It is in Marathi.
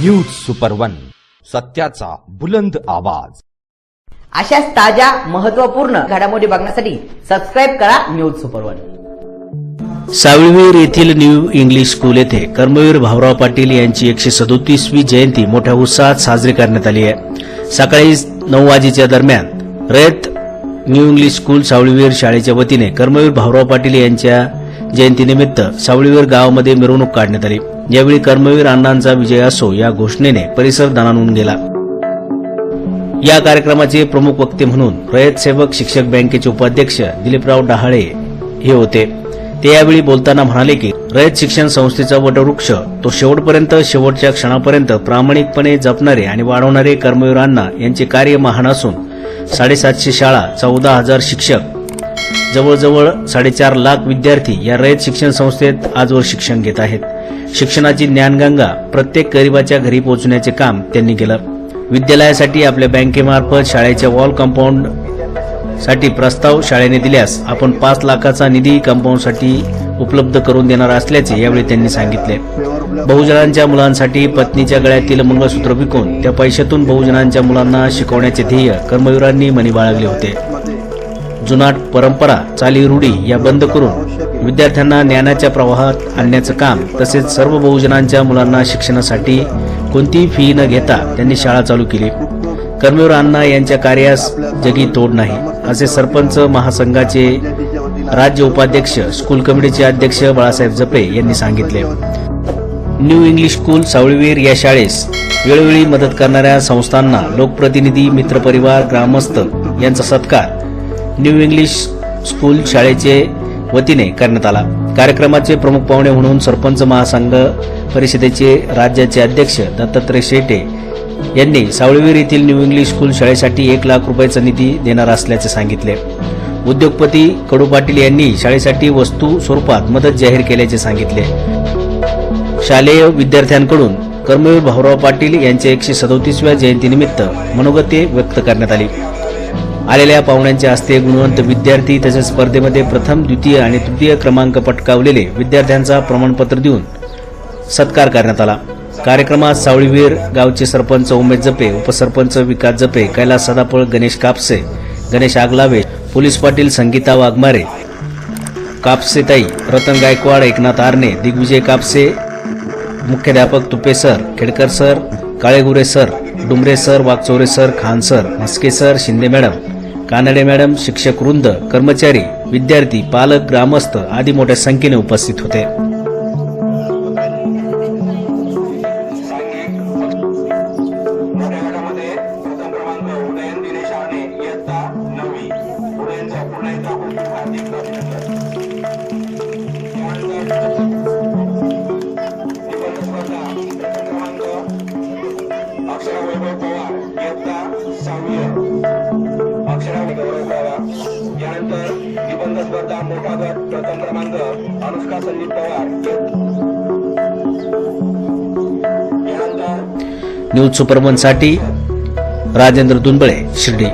न्यूज सुपर वन सत्याचा बुलंद आवाज. अशाच ताज्या महत्त्वपूर्ण घडामोडी बघण्यासाठी सबस्क्राईब करा न्यूज सुपर वन सावळवीर येथील न्यू इंग्लिश स्कूल येथे कर्मवीर भाऊराव पाटील यांची एकशे सदोतीसवी जयंती मोठ्या उत्साहात साजरी करण्यात आली आहे. सकाळी नऊ वाजेच्या दरम्यान Rayat new English school Savalivir शाळेच्या वतीने कर्मवीर भाऊराव पाटील यांच्या जयंतीनिमित्त सावळीवीर गावामध्ये मिरवणूक काढण्यात आली. यावेळी कर्मवीर अण्णांचा विजय असो या घोषणेने परिसर दणानून गेला. या कार्यक्रमाचे प्रमुख वक्ते म्हणून रयत सेवक शिक्षक बँकेचे उपाध्यक्ष दिलीपराव डहाळे हे होते. ते यावेळी बोलताना म्हणाले की रयत शिक्षण संस्थेचा वटवृक्ष तो शेवटपर्यंत शेवटच्या क्षणापर्यंत प्रामाणिकपणे जपणारे आणि वाढवणारे कर्मवीरांना यांचे कार्य महान असून साडेसातशे शाळा चौदा हजार शिक्षक जवळजवळ साडेचार लाख विद्यार्थी या रयत शिक्षण संस्थेत आजवर शिक्षण घेत आहेत. शिक्षणाची ज्ञानगंगा प्रत्येक गरीबाच्या घरी पोहोचण्याचे काम त्यांनी केलं. विद्यालयासाठी आपल्या बँकेमार्फत शाळेच्या वॉल कंपाऊंडसाठी प्रस्ताव शाळेने दिल्यास आपण पाच लाखाचा निधी कंपाऊंडसाठी उपलब्ध करून देणार असल्याचे यावेळी त्यांनी सांगितले. बहुजनांच्या मुलांसाठी पत्नीच्या गळ्यातील मंगळसूत्र विकून त्या पैशातून बहुजनांच्या मुलांना शिकवण्याचे ध्येय कर्मवीरांनी मनी बाळगले होते. जुनाट परंपरा चाली रूढी या बंद करून विद्यार्थ्यांना ज्ञानाच्या प्रवाहात आणण्याचं काम तसेच सर्व बहुजनांच्या मुलांना शिक्षणासाठी कोणतीही फी न घेता त्यांनी शाळा चालू केली. कर्मवीर अण्णा यांच्या कार्यास जगी तोड नाही असे सरपंच महासंघाचे राज्य उपाध्यक्ष स्कूल कमिटीचे अध्यक्ष बाळासाहेब जपे यांनी सांगितले. न्यू इंग्लिश स्कूल सावळीवीर या शाळेस वेळोवेळी मदत करणाऱ्या संस्थांना लोकप्रतिनिधी मित्रपरिवार ग्रामस्थ यांचा सत्कार न्यू इंग्लिश स्कूल शाळेचे वतीने करण्यात आला. कार्यक्रमाचे प्रमुख पाहुणे म्हणून सरपंच महासंघ परिषदेचे राज्याचे अध्यक्ष दत्तात्रय शेटे यांनी सावळवीर येथील न्यू इंग्लिश स्कूल शाळेसाठी एक लाख रुपयाचा निधी देणार असल्याचे सांगितले. उद्योगपती कडू पाटील यांनी शाळेसाठी वस्तू स्वरूपात मदत जाहीर केल्याचे सांगितले. शालेय विद्यार्थ्यांकडून कर्मवीर भाऊराव पाटील यांच्या एकशे सदोतीसव्या जयंतीनिमित्त मनोगते व्यक्त करण्यात आली. आलेल्या पाहुण्यांच्या हस्ते गुणवंत विद्यार्थी तसेच स्पर्धेमध्ये प्रथम द्वितीय आणि तृतीय क्रमांक पटकावलेले विद्यार्थ्यांचा प्रमाणपत्र देऊन सत्कार करण्यात आला. कार्यक्रमात सावळीवीर गावचे सरपंच उमेश जपे उपसरपंच विकास जपे कैलास सदापळ गणेश कापसे गणेश आगलावे पोलीस पाटील संगीता वाघमारे कापसेताई रतन गायकवाड एकनाथ आरणे दिग्विजय कापसे मुख्याध्यापक Tupe sir Khedkar sir Kalegure sir Dumre sir Wagchaure sir Khan sir Mhaske sir Shinde madam Kanade madam शिक्षक वृंद कर्मचारी विद्यार्थी पालक ग्रामस्थ आदी मोठ्या संख्येने उपस्थित होते. दिनेश इयत्ता हार्दिक अभिनंदन त्यानंतर निबंध स्पर्धा मोठा गट प्रथम क्रमांक अनुष्का संदीप पवार न्यूज सुपरमनसाठी राजेंद्र दुनबळे शिर्डी.